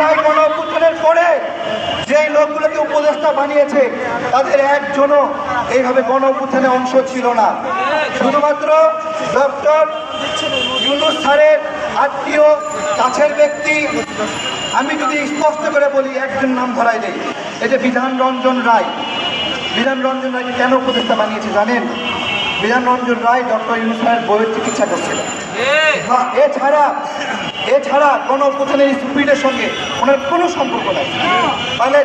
জুলাই গণ অভ্যুত্থানের পরে যেই লোকগুলোকে উপদেষ্টা বানিয়েছে তাদের একজনও এইভাবে গণ অভ্যুত্থানে অংশ ছিল না। শুধুমাত্র ডক্টর ইউনুস স্যারের আত্মীয় কাছের ব্যক্তি। আমি যদি স্পষ্ট করে বলি একজন নাম ধরাই দেই এটা বিধান রঞ্জন রায়। বিধান রঞ্জন রায়কে কেন উপদেষ্টা বানিয়েছে জানেন? বিধান রঞ্জন রায় ডক্টর ইউনুস স্যারের বইয়ের চিকিৎসা করছিলেন। এছাড়া এছাড়া কোনো প্রধানের স্পিডের সঙ্গে ওনার কোনো সম্পর্ক নাই। তাহলে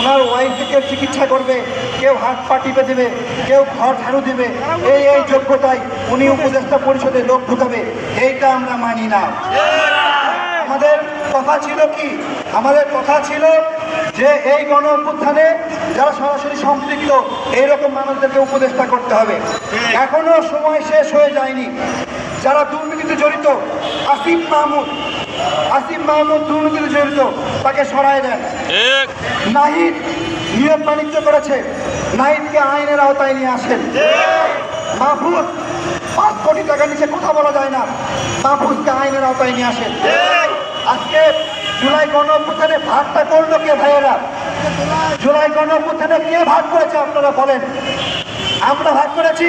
ওনার ওয়াইফকে চিকিৎসা করবে, কেউ হাত পা টিপে দেবে, কেউ ঘর ঝাড়ু দেবে, এই এই যোগ্যতায় উনি উপদেষ্টা পরিষদে লোক ঢুকাবে, এইটা আমরা মানি না। আমাদের কথা ছিল কি? আমাদের কথা ছিল যে এই গণ অভ্যুত্থানে যারা সরাসরি সম্পৃক্ত, এইরকম মানুষদেরকে উপদেষ্টা করতে হবে। এখনও সময় শেষ হয়ে যায়নি। যারা দুর্নীতিতে জড়িত আসিফ মাহমুদ আসিফ মাহমুদ দুর্নীতিতে জড়িত তাকে সরায় দেন। নাহিদ নিয়োগ বাণিজ্য করেছে। নাহিদকে আইনের আওতায় নিয়ে আসেন। মাহফুজ পাঁচ কোটি টাকা নিচে কথা বলা যায় না। মাহফুজকে আইনের আওতায় নিয়ে আসেন। আজকে জুলাই গণ অভ্যুত্থানে ভাগটা করল কে ভাইয়েরা? জুলাই গণ অভ্যুত্থানে কে ভাগ করেছে আপনারা বলেন? আমরা ভাগ করেছি।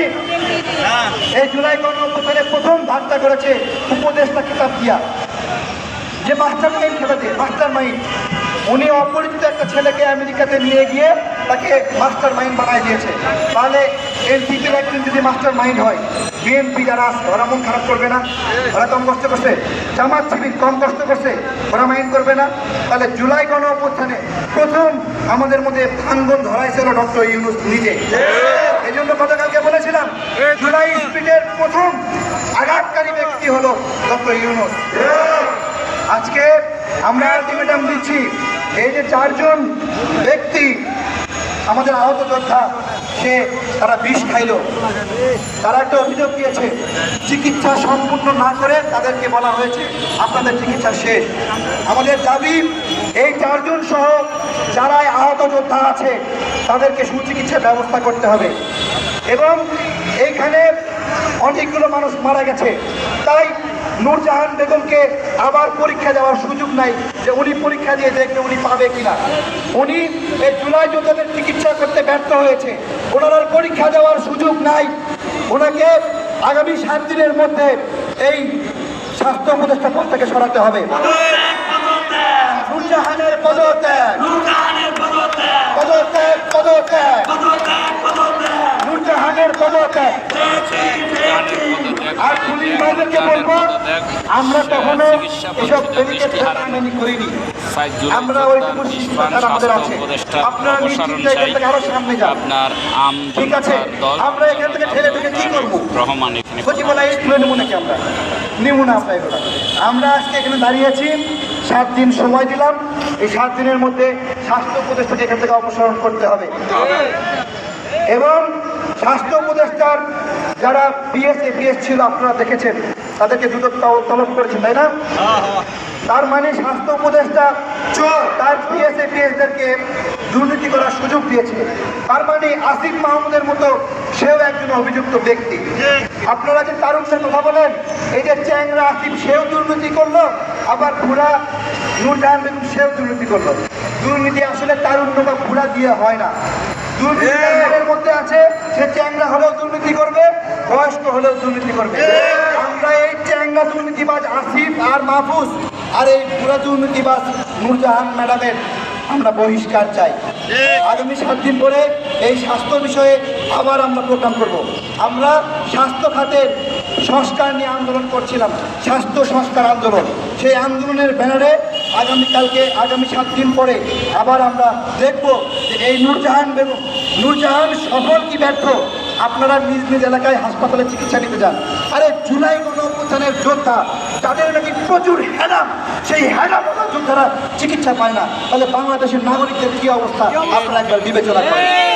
এই জুলাই গণ অভ্যুত্থানে প্রথম ভাগটা করেছে উপদেষ্টা কিতাব দিয়া যে মাস্টার মাইন্ড খেলাতে মাস্টার মাইন্ড উনি অপরিচিত একটা ছেলেকে আমেরিকাতে নিয়ে গিয়ে তাকে মাস্টার মাইন্ড বানায় দিয়েছে। তাহলে এনসিপির একজন যদি মাস্টার মাইন্ড হয়, বিএনপি যারা আছে, ওরা মন খারাপ করবে না, ওরা কম কষ্ট করছে। জামাত শিবির কম কষ্ট করছে, ওরা মাইন্ড করবে না। তাহলে জুলাই গণ প্রথম আমাদের মধ্যে ভাঙ্গন ধরাইছিল ডক্টর ইউনুস নিজে এই জন্য গতকালকে বলেছিলাম জুলাই স্পিডের প্রথম আঘাতকারী ব্যক্তি হলো ডক্টর ইউনুস। আজকে আমরা আলটিমেটাম দিচ্ছি, এই যে চারজন ব্যক্তি, আমাদের আহত যোদ্ধা, সে তারা বিষ খাইলো। তারা একটা অভিযোগ দিয়েছে, চিকিৎসা সম্পূর্ণ না করে তাদেরকে বলা হয়েছে, আপনাদের চিকিৎসা শেষ। আমাদের দাবি, এই চারজন সহ যারা আহত যোদ্ধা আছে, তাদেরকে সুচিকিৎসার ব্যবস্থা করতে হবে। এবং এইখানে অনেকগুলো মানুষ মারা গেছে। তাই নূরজাহান বেগমকে আবার পরীক্ষা দেওয়ার সুযোগ নাই যে উনি পরীক্ষা দিয়ে দেখবে উনি পাবে কিনা। উনি এই জুলাই যোদ্ধাদের চিকিৎসা করতে ব্যর্থ হয়েছে। ওনার পরীক্ষা দেওয়ার সুযোগ নাই। ওনাকে আগামী সাত দিনের মধ্যে এই স্বাস্থ্য উপদেষ্টা পদ থেকে সরাতে হবে। নূরজাহানের পদত্যাগ। পদত্যাগ পদত্যাগ। আমরা আপনারা আম ঠিক আছে, আমরা এখান থেকে ঠেলে ঠেলে কি করব? নাকি আমরা? আমরা আমরা আজকে এখানে দাঁড়িয়ে আছি। সাত দিন সময় দিলাম। এই সাত দিনের মধ্যে স্বাস্থ্য উপদেষ্টাকে এখান থেকে অপসারণ করতে হবে। এবং স্বাস্থ্য উপদেষ্টার যারা পিএস এপিএস ছিল আপনারা দেখেছেন তাদেরকে তল- তলব করেছেন তাই না? তার মানে স্বাস্থ্য উপদেষ্টা চোর তার পিএস এপিএসদেরকে দুর্নীতি করার সুযোগ দিয়েছে। তার মানে আসিফ মাহমুদের মতো সেও একজন অভিযুক্ত ব্যক্তি। আপনারা যে তারুণ্যের কথা বলেন এই যে চ্যাংরা আসিফ সেও দুর্নীতি করল আবার ঘোড়া নূরজাহান বেগম সেও দুর্নীতি করল। দুর্নীতি আসলে তারুণ্য বা ঘোড়া দিয়ে হয় না। দুর্নীতি মধ্যে আছে সে চ্যাংরা হলেও দুর্নীতি করবে, বয়স্ক হলেও দুর্নীতি করবে। আমরা এই চ্যাংরা দুর্নীতিবাজ আসিফ আর মাহফুজ, আর এই পুরা দুর্নীতিবাজ নূরজাহান ম্যাডামের আমরা বহিষ্কার চাই। আগামী সাত দিন পরে এই স্বাস্থ্য বিষয়ে আবার আমরা প্রোগ্রাম করব। আমরা স্বাস্থ্য খাতের সংস্কার নিয়ে আন্দোলন করছিলাম, স্বাস্থ্য সংস্কার আন্দোলন। সেই আন্দোলনের ব্যানারে আগামীকালকে, আগামী সাত দিন পরে আবার আমরা দেখব যে এই নূরজাহান বেগম, নূরজাহান সফল কি ব্যর্থ? আপনারা নিজ নিজ এলাকায় হাসপাতালে চিকিৎসা নিতে যান। আরে জুলাই গণ অভ্যুত্থানের যোদ্ধা, তাদের নাকি প্রচুর হ্যাডাম সেই হ্যাডাম যোদ্ধারা চিকিৎসা পায় না। তাহলে বাংলাদেশের নাগরিকদের কি অবস্থা? আপনারা একবার বিবেচনা করেন।